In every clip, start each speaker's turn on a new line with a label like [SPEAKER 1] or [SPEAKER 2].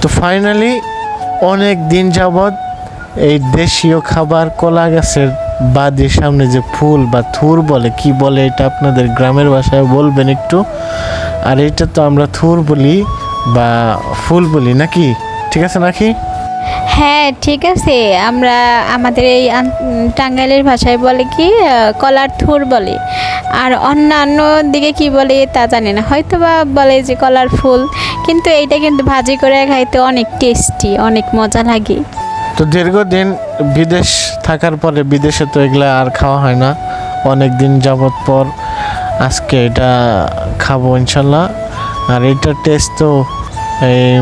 [SPEAKER 1] তো ফাইনালি অনেক দিন যাবৎ এই দেশীয় খাবার কলা গাছের বাদের সামনে যে ফুল বা থুর বলে, কি বলে এটা আপনাদের গ্রামের ভাষায় বলবেন একটু? আর এটা তো আমরা থুর বলি বা ফুল বলি, নাকি? ঠিক আছে নাকি?
[SPEAKER 2] হ্যাঁ ঠিক আছে। আমরা আমাদের এই টাঙ্গাইলের ভাষায় বলে কি কলার থুর বলে। আর অন্যান্য দিকে কি বলে তা জানি না। হয়তো বা বলে যে কলার ফুল কিন্তু এইটা কিন্তু ভাজি করে খাইতে অনেক টেস্টি অনেক মজা লাগে।
[SPEAKER 1] তো দীর্ঘদিন বিদেশ থাকার পরে বিদেশে তো এগুলা আর খাওয়া হয় না। অনেক দিন যাবত পর আজকে এটা খাব ইনশাল্লাহ। আর এটার টেস্ট তো এই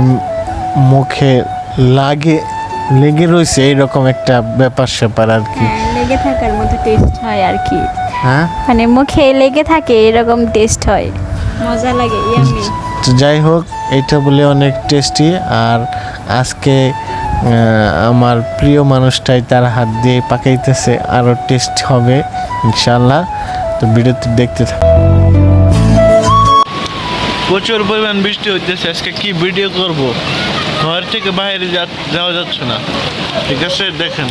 [SPEAKER 1] মুখে লাগে লেগে রয়েছে এইরকম একটা ব্যাপার স্যাপার আর কি।
[SPEAKER 2] হ্যাঁ লেগে থাকার মতো টেস্ট হয় আর কি।
[SPEAKER 1] হ্যাঁ?
[SPEAKER 2] মানে মুখে লেগে থাকে এরকম টেস্ট হয়। মজা লাগে ইয়ামি
[SPEAKER 1] তো যাই হোক এটা বলে অনেক টেস্টি আর আজকে আমার প্রিয় মানুষটাই তার হাত দিয়ে পাকাইতেছে আরও টেস্ট হবে ইনশাল্লাহ তো ভিডিওতে দেখতে থাক।
[SPEAKER 3] প্রচুর পরিমাণ বৃষ্টি হইতেছে আজকে কি ভিডিও করব? ঘর থেকে বাইরে যা- যাওয়া যাচ্ছে না। ঠিক আছে দেখেন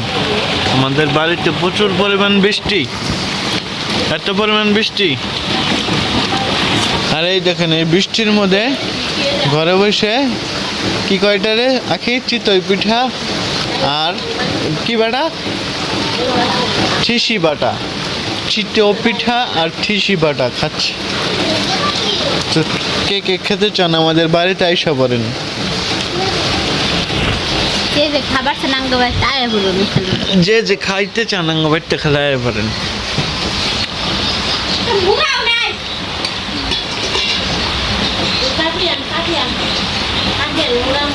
[SPEAKER 3] আমাদের বাড়িতে প্রচুর পরিমাণ বৃষ্টি। এত পরিমাণ বৃষ্টি? আর এই দেখেন এই বৃষ্টির মধ্যে ঘরে বসে কি কয়টারে আখি চিতই পিঠা আর কি বাটা? ঠিসি বাটা। চিতই পিঠা আর ঠিসি বাটা খাচ্ছি। তো কে কে খেতে চান আমাদের বাড়িতে আইসা পড়েন
[SPEAKER 4] যে যে খাবার সে বাড়িতে খেলায় তাই বলো মিশাল
[SPEAKER 3] যে যে খাইতে চান আঙ্গ বাড়িতে খেলায় পারেন
[SPEAKER 4] ঘুমাও নাই কাটিয়ান কাটিয়ান কাটিয়ান ঘুরাম